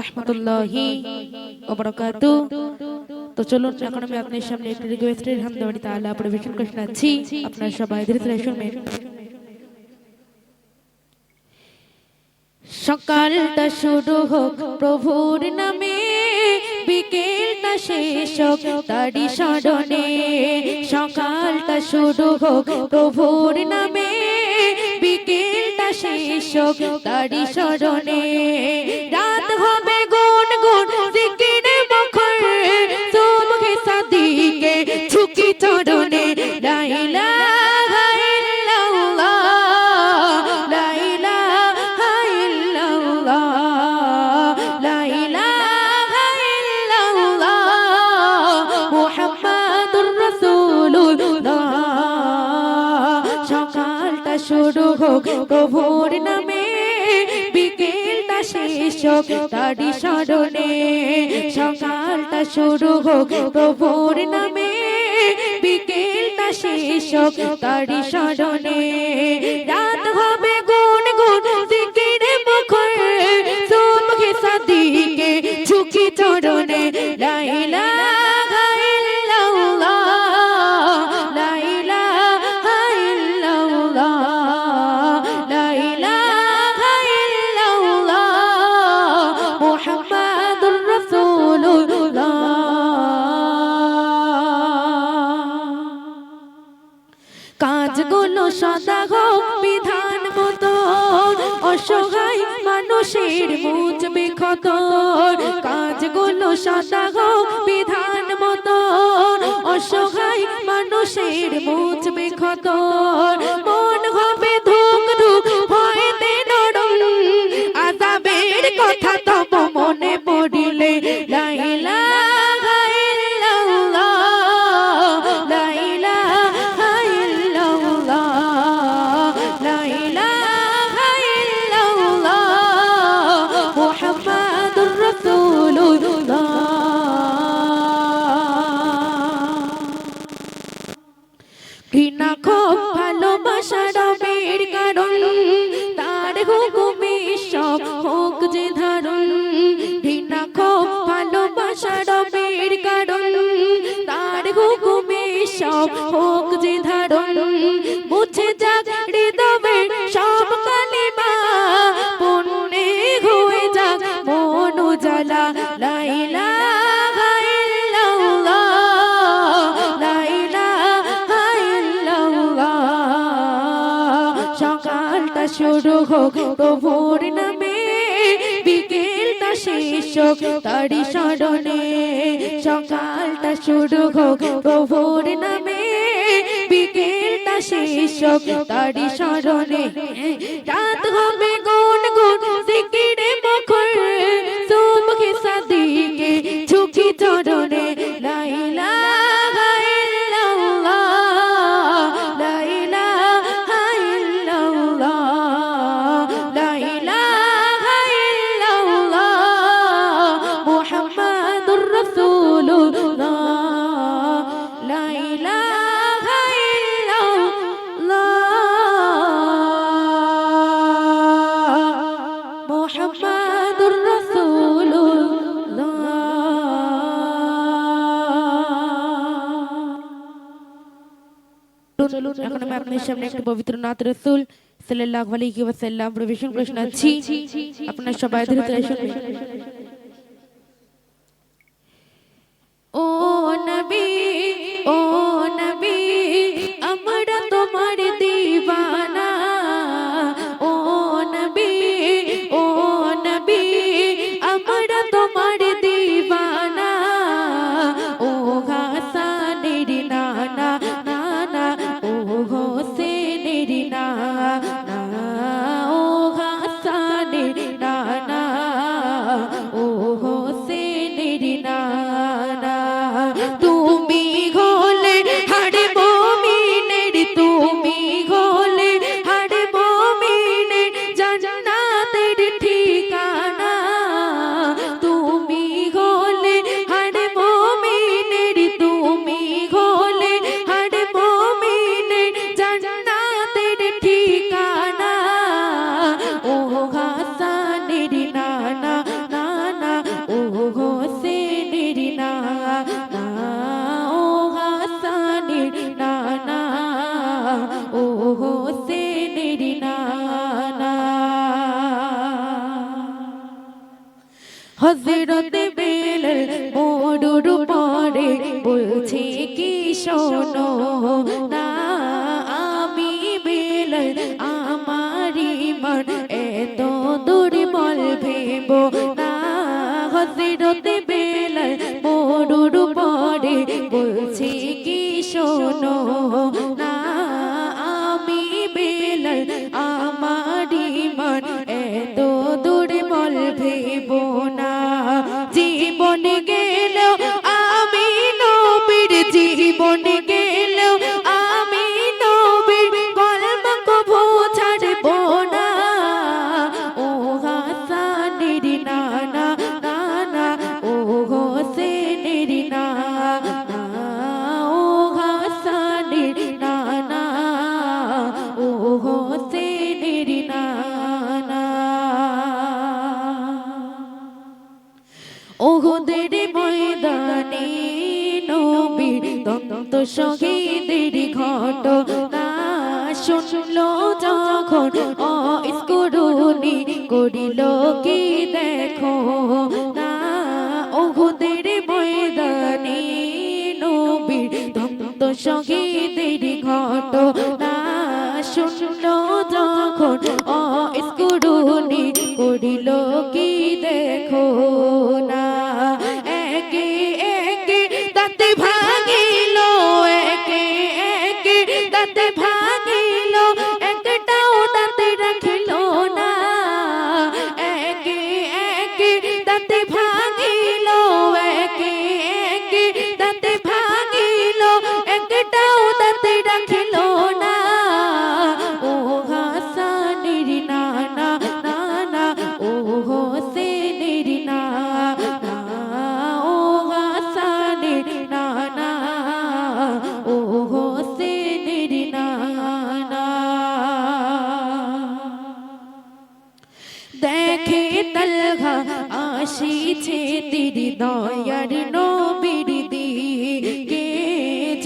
রহমতুল্লাহি ওবরাকাতু তো চলুন, এখন আমি আপনার সামনে একটি রিকোয়েস্টের হামদাবাড়ি আপনার সবাই ধীরে ধীরে সকালটা শুরু হোক প্রভুর নামে, বিকেলটা শেষ হোক তারি স্মরণে। সকালটা শুরু হোক প্রভুর নামে শেষ তারি শরণে। রাত হবে গুন গুন সিকিনে মুখর। সুবহে সাদিকে ঝুঁকি চরণে। লা হোক প্রভুর নামে বিকেলটা শেষ হোক তারি স্মরণে সকালটা শুরু হোক, প্রভুর নামে বিকেলটা শেষ হোক তারি স্মরণে রাত হবে গুন জিকিরে মুখর সুবহে সাদিকে ঝুঁকি চরণে সদা হোক বিধান মতো। অসহায় মানুষের মুচবে ক্ষত কাজগুলো সদা হোক বিধান মতো। অসহায় মানুষের মুচবে ক্ষত শুরু হোক প্রভুর নামে। বিকেলটা শেষ হোক তারি স্মরণে। সকালটা শুরু হোক প্রভুর নামে। বিকেলটা শেষ হোক তারি স্মরণে। রাত হবে গুন রাসূলুল্লাহ এখন আমি আপনার সামনে একটা পবিত্র নাথ রসুল সাল্লাল্লাহু আলাইহি ওয়াসাল্লাম প্রবেশন প্রশ্ন আছি। আপনার সবাই ধরে ধীরে না হজরতে বেলাল মোড়ুর পরে বলছে কি শোনো? না, আমি বেলাল আমারি মন এত দুর্বল ভেব। না হজরতে বেলাল মোড়ুর পরে বলছে কি শোনো? না, আমি বেলাল আমারি হাসানের নানা নানা ও হোসেনের নানা ও হাসানের নানা ও হোসেনের নানা ওহুদের ময়দানে নবীর দন্ত শহীদের ঘটনা শুনলো যখন অস্করুনি করিল কি দেখো? না ওহুদের ময়দানে নবীর দন্ত সঙ্গীতের ঘটনা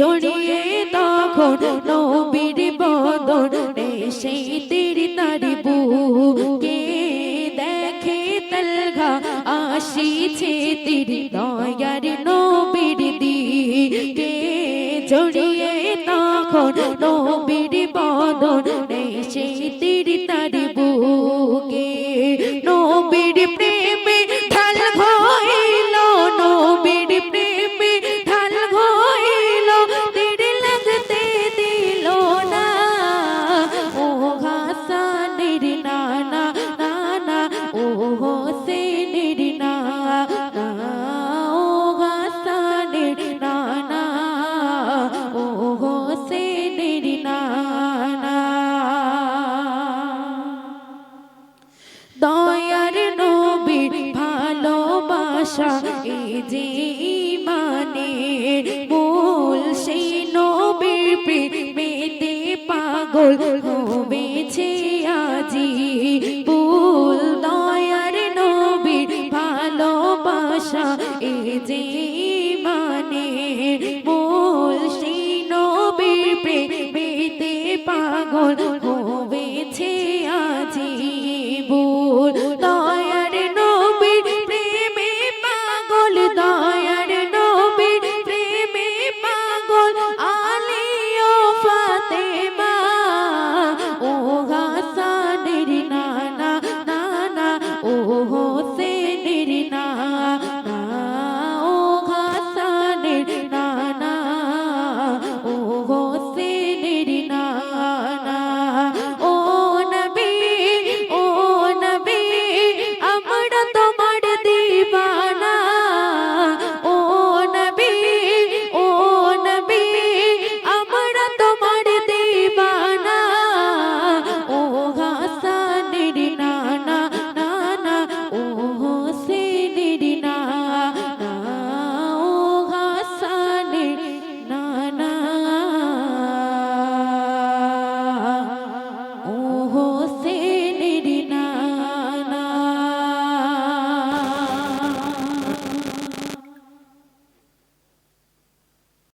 জড়িয়ে তখন নবীর বদন সেই তিরি বুকে দেখে তলহা আসিছে তিরি দয়ার নবীর দিকে। জড়িয়ে তখন নবীর বদন সেই ভালোবাসা এই যে মানে মূল সেই নবীর প্রেমেতে পাগল হবেছে আজি।